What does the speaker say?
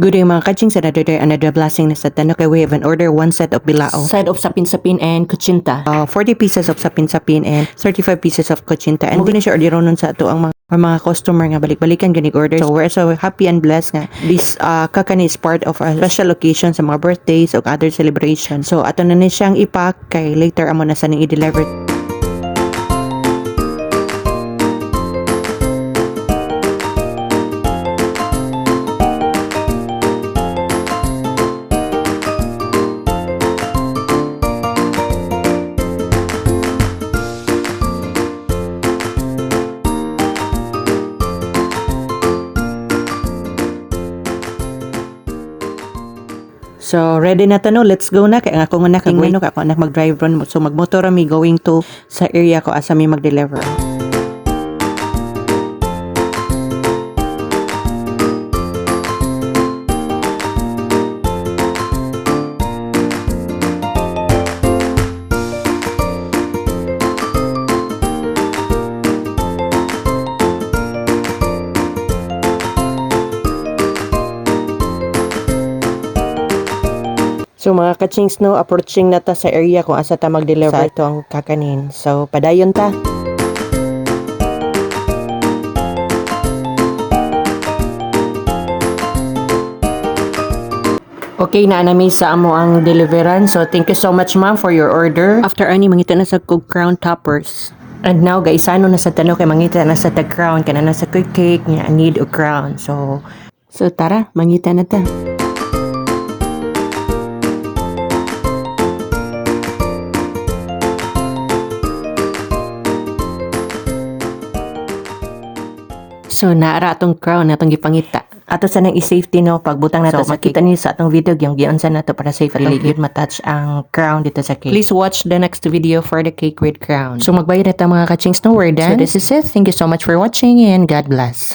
Good day mga kaching sa another day, another blessing na sa tano kay we have an order one set of bilao. Side of sapin-sapin and kuchinta. Uh, 40 pieces of sapin-sapin and 35 pieces of kuchinta. And muna siya order nun sa ato ang mga ang mga customer nga balik-balikan ganig order. So we're so happy and blessed nga this uh, kakani is part of a special occasion sa mga birthdays o other celebration. So ato na ni siyang ipack kay later amo na sa ning i-deliver. So, ready na to no? Let's go na. Kaya nga ako nga nakang ano, ako anak mag-drive ron. So, magmotor mi going to sa area ko asa mi mag-deliver. So mga kachings no, approaching na ta sa area kung asa ta mag-deliver sa ito ang kakanin. So padayon ta. Okay na nami sa amo ang deliveran. So thank you so much ma'am for your order. After ani mangita na sa kog crown toppers. And now guys, ano na sa tanong kay mangita na sa tag crown kana na sa cake niya need o crown. So so tara, mangita na ta. So naara atong crown natong gipangita. Ato sa nang i-safety no pagbutang nato so, makita niyo sa atong video yung giunsa nato para safe atong really matouch ang crown dito sa cake. Please watch the next video for the cake with crown. So magbayad na ta mga kachings no done. So this is it. Thank you so much for watching and God bless.